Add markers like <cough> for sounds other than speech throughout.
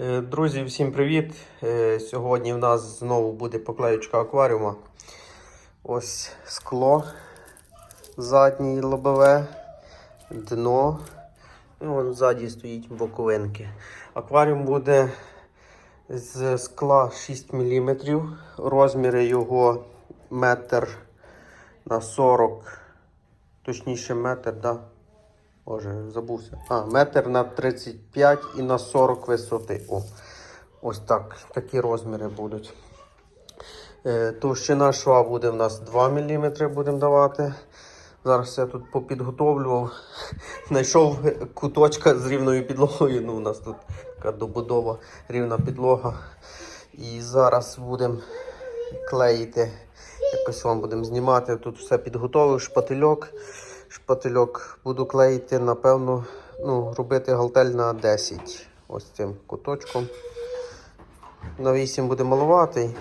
Е, Друзі, всім привіт! Е, Сьогодні в нас знову буде поклеючка акваріума. Ось скло заднє лобове, дно. І вон ззаді стоїть боковинки. Акваріум буде з скла 6 мм. Розміри його метр на 40, точніше метр, да? Боже, забувся. А, метр на 35 і на 40 висоти. О, ось так. Такі розміри будуть. Е, товщина шва буде в нас 2 мм будемо давати. Зараз я тут попідготовлював. <laughs> Знайшов куточка з рівною підлогою. Ну, у нас тут така добудова, рівна підлога. І зараз будемо клеїти. Якось вам будемо знімати. Тут все підготовив, шпательок. Шпательок буду клеїти, напевно, ну, робити галтель на 10. Ось цим куточком. На 8 буде малуватий,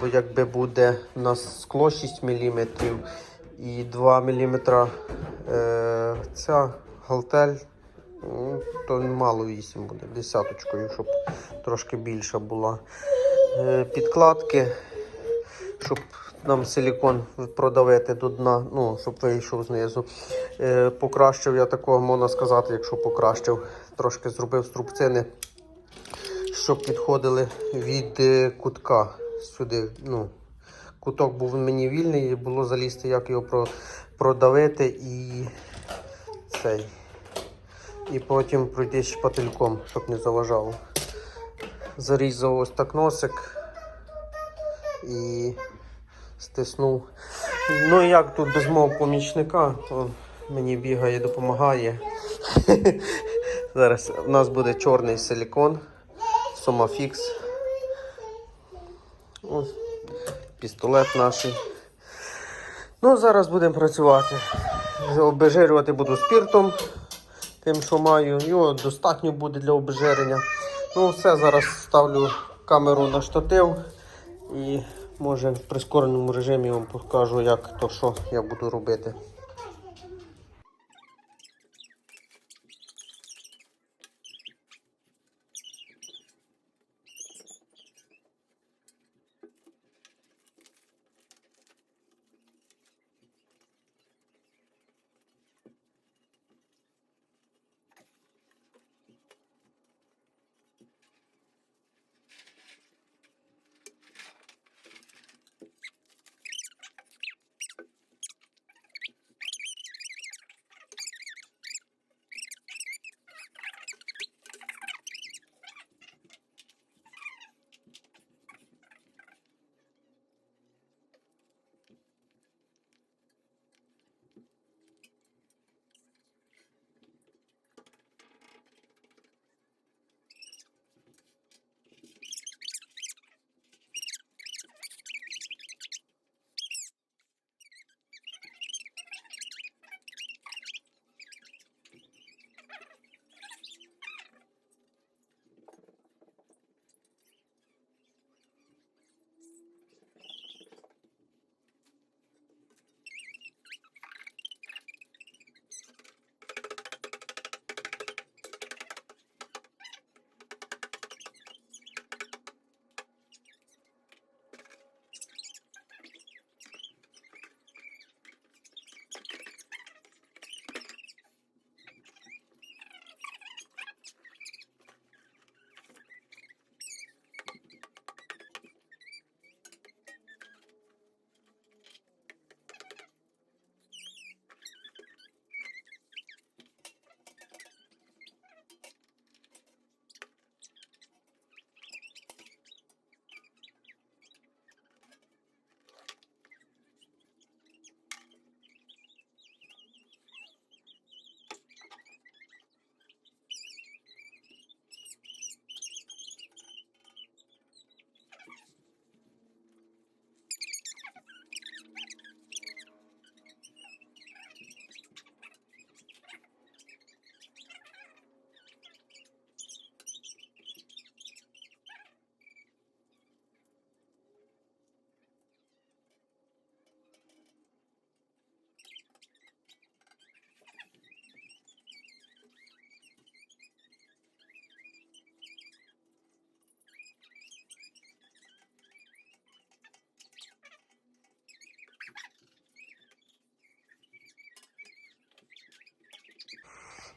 бо якби буде у нас скло 6 мм і 2 мм е, ця галтель, то мало 8 буде, десяточкою, щоб трошки більша була. Е, підкладки, щоб нам силікон продавити до дна, ну, щоб вийшов знизу. Е, покращив я такого, можна сказати, якщо покращив, трошки зробив струбцини, щоб підходили від е, кутка сюди. Ну, куток був мені вільний, і було залізти, як його про, продавити і цей. І потім пройти шпательком, щоб не заважало. Зарізав ось так носик і стиснув. Ну і як тут без мого помічника, он мені бігає, допомагає. <laughs> Зараз у нас буде чорний силікон, Сомафікс. Ось пістолет наш. Ну, зараз будемо працювати. Обезжирювати буду спіртом, тим, що маю. Його достатньо буде для обезжирення. Ну, все, зараз ставлю камеру на штатив і може в прискореному режимі вам покажу, як то що я буду робити.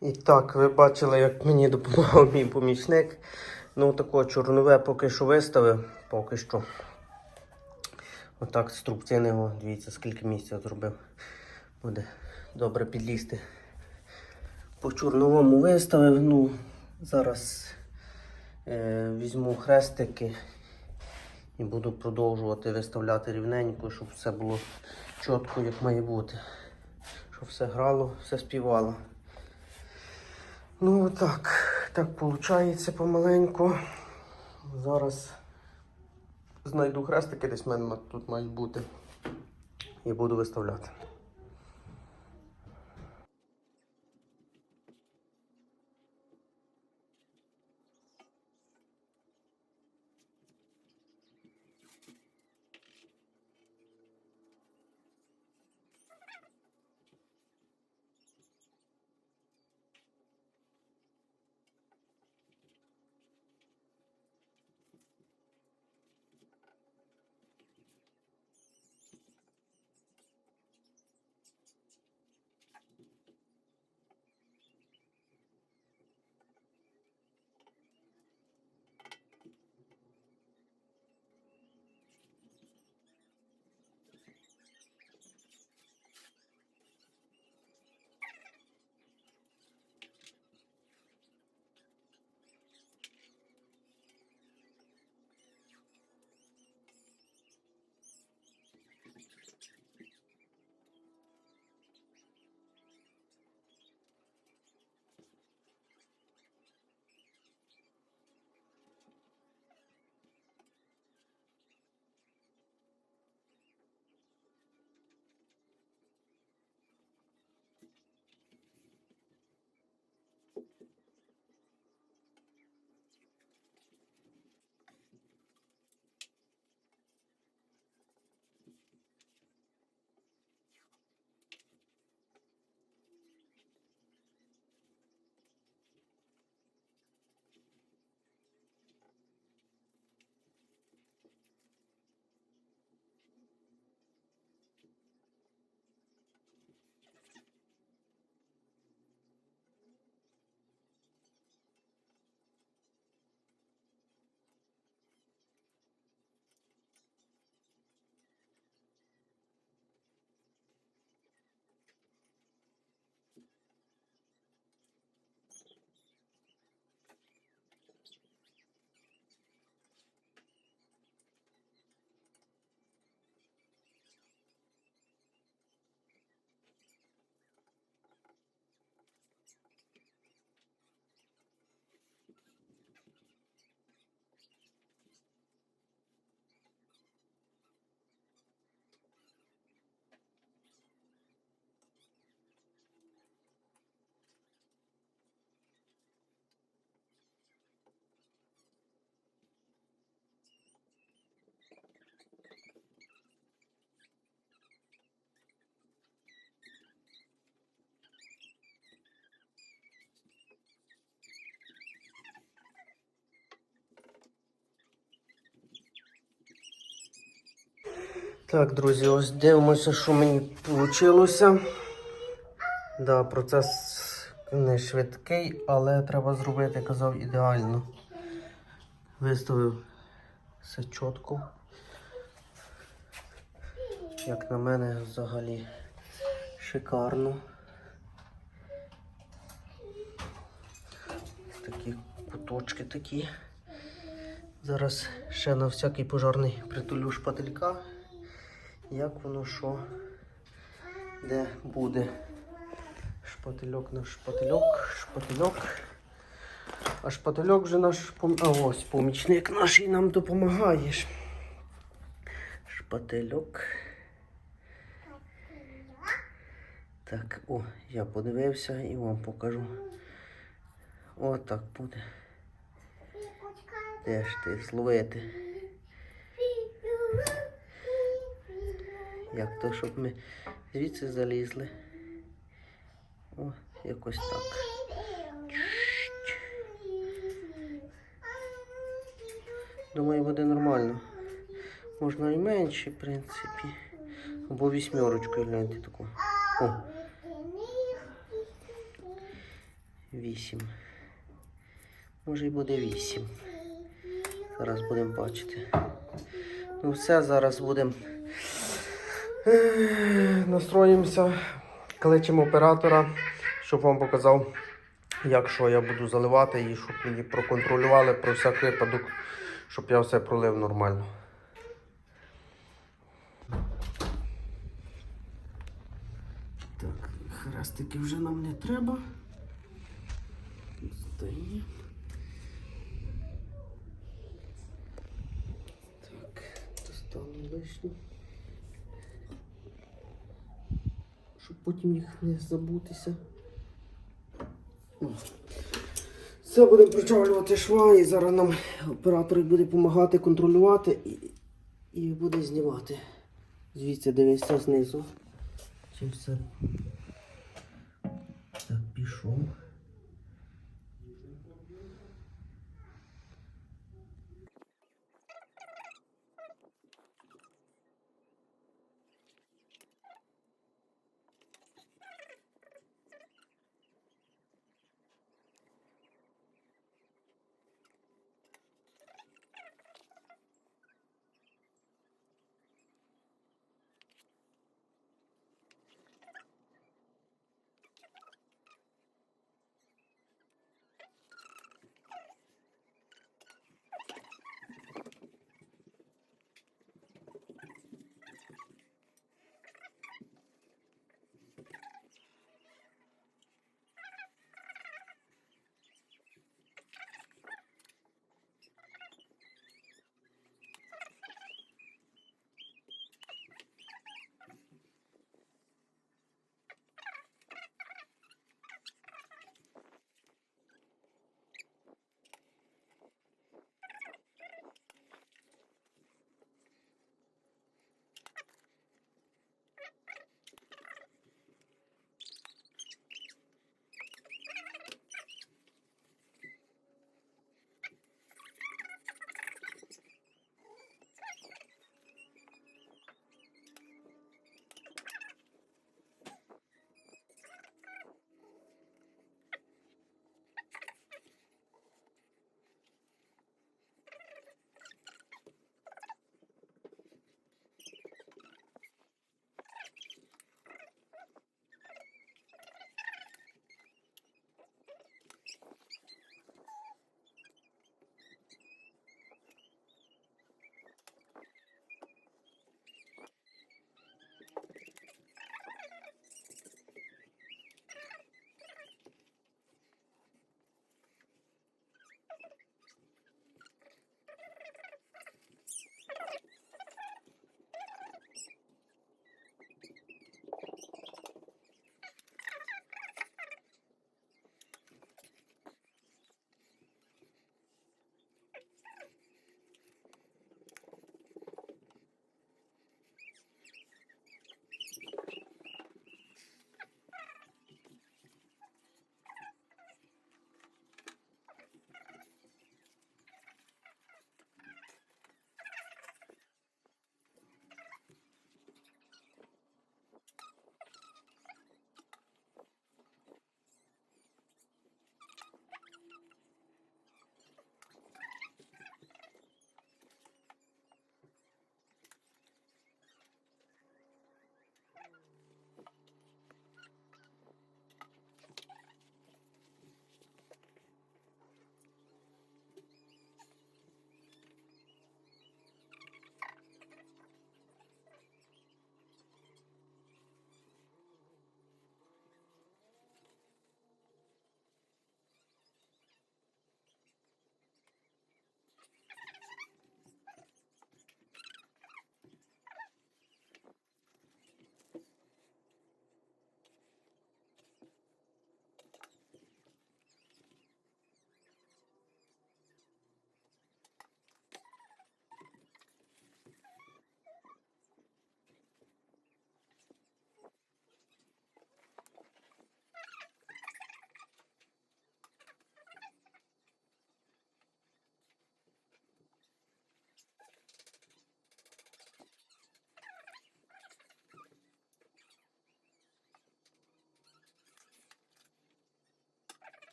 І так, ви бачили, як мені допомагав мій помічник. Ну, такого чорнове поки що виставив, поки що. Отак струбцини, дивіться, скільки місця зробив. Буде добре підлізти. По чорновому виставив. Ну, зараз е, візьму хрестики і буду продовжувати виставляти рівненько, щоб все було чітко, як має бути. Щоб все грало, все співало. Ну так, так виходить помаленьку. Зараз знайду хрестики, десь в мене тут мають бути. І буду виставляти. Так, друзі, ось дивимося, що мені вийшло. Да, процес не швидкий, але треба зробити, казав, ідеально. Виставив все чітко. Як на мене, взагалі шикарно. Такі куточки такі. Зараз ще на всякий пожарний притулю шпателька. Як воно що, де буде. Шпательок на шпательок, шпательок. А шпательок вже наш пом... А ось помічник наш і нам допомагає. Шпательок. Так, о, я подивився і вам покажу. О, так буде. Де ж ти зловити? Як то, щоб ми звідси залізли. О, якось так. Думаю, буде нормально. Можна і менше, в принципі. Або вісьмерочкою гляньте таку. О, 8. Може і буде 8. Зараз будемо бачити. Ну все, зараз будемо. <sighs> Настроїмося, кличемо оператора, щоб вам показав, як що я буду заливати і щоб мені проконтролювали про всяк випадок, щоб я все пролив нормально. Так, хрестики вже нам не треба. Так, достану лишню. Щоб потім їх не забутися. Все, будемо причавлювати шва і зараз нам оператор буде допомагати контролювати і, і буде знімати. Звідси дивися знизу. Чи все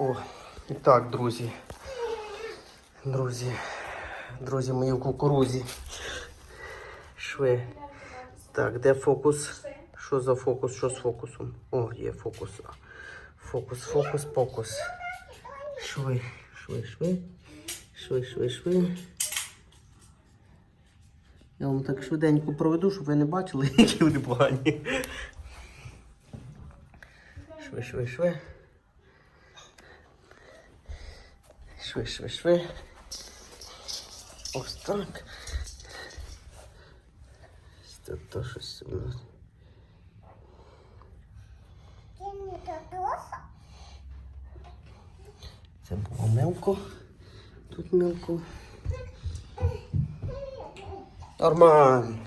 О, і так, друзі. Друзі. Друзі мої в кукурузі. Шви. Так, де фокус? Що за фокус? Що з фокусом? О, є фокус. Фокус, фокус, фокус. Шви, шви, шви. Шви, шви, шви. Я вам так швиденько проведу, щоб ви не бачили, які вони погані. Шви, шви, шви. Шви, шви, шви. Ось так. Це то щось. у нас. Це було мелко. Тут мелко. Нормально.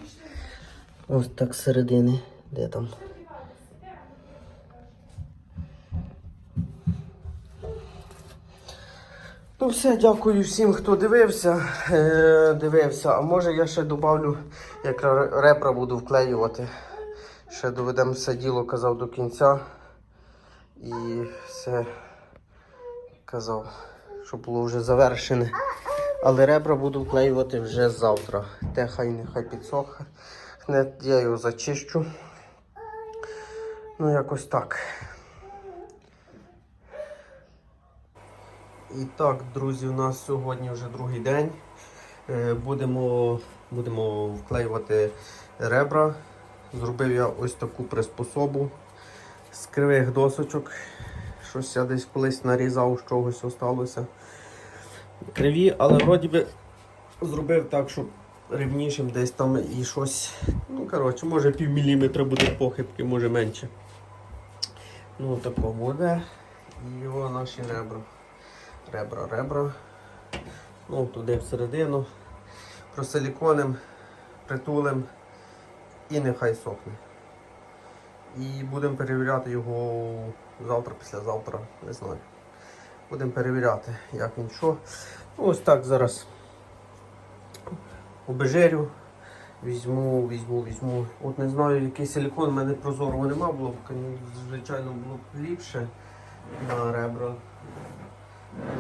Ось так середини. Де там? Ну все, дякую всім, хто дивився. Е, дивився. А може я ще добавлю, як ре- ребра буду вклеювати. Ще доведемо все діло, казав до кінця. І все казав, що було вже завершене. Але ребра буду вклеювати вже завтра. Те хай нехай підсохне. Я його зачищу. Ну, якось так. І так, друзі, у нас сьогодні вже другий день. Е, Будемо, будемо вклеювати ребра. Зробив я ось таку приспособу з кривих досочок. Щось я десь колись нарізав, чогось осталося. Криві, але вроді би зробив так, щоб рівнішим десь там і щось. Ну, коротше, може пів міліметра буде похибки, може менше. Ну, тако буде. І його наші ребра. Ребра, ребра. Ну, туди всередину. Просиліконим, притулим і нехай сохне. І будемо перевіряти його завтра, післязавтра, не знаю. Будемо перевіряти, як він що. Ну, Ось так зараз обезжирю. Візьму, візьму, візьму. От не знаю, який силікон, в мене прозорого нема, було б, звичайно, було б ліпше на ребра.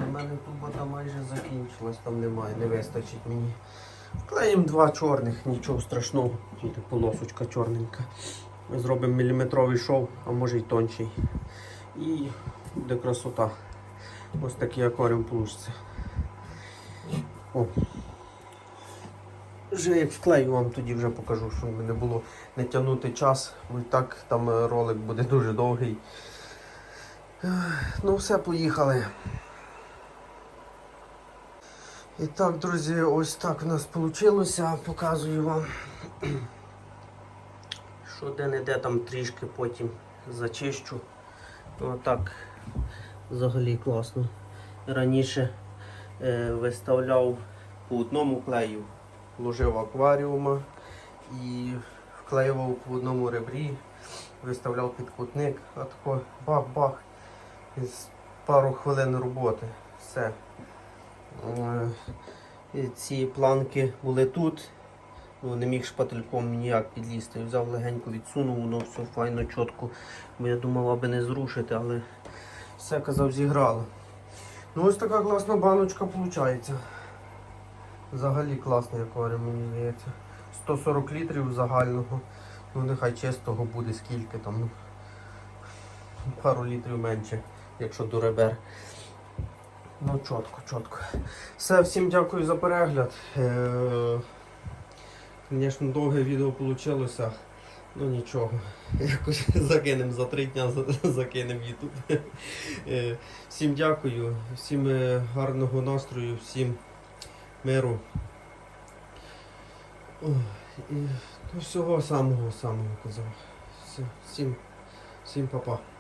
У мене туба майже закінчилась, там немає, не вистачить мені. Вклеїмо два чорних, нічого страшного. Тільки полосочка чорненька. Ми зробимо міліметровий шов, а може й тонший. І буде красота. Ось такий акваріум вийде. О. Вже як вклею вам тоді вже покажу, щоб не було не тягнути час, бо і так там ролик буде дуже довгий. Ну все, поїхали. І так, друзі, ось так в нас вийшло. Показую вам. <clears throat> Що де-не-де там трішки потім зачищу. Ну, так взагалі класно. Раніше е, виставляв по одному клею, ложив акваріума і вклеював по одному ребрі, виставляв підкутник, а тако бах-бах. І з пару хвилин роботи. Все. Е, Ці планки були тут. Ну, не міг шпательком ніяк підлізти. Взяв легенько відсунув, воно все файно, чітко. Бо я думав, аби не зрушити, але все казав зіграло. Ну ось така класна баночка виходить. Взагалі класний акваріум, мені здається. 140 літрів загального. Ну нехай чистого буде скільки там. ну, Пару літрів менше, якщо до ребер. Ну, чітко, чітко. Все, всім дякую за перегляд. Е, Звісно, довге відео вийшло. Ну нічого. Якось <laughs> закинемо за три дня, закинемо YouTube. Е, Всім дякую, всім е, гарного настрою, всім миру. Ну, всього самого самого казав. Все, всім, всім па-па.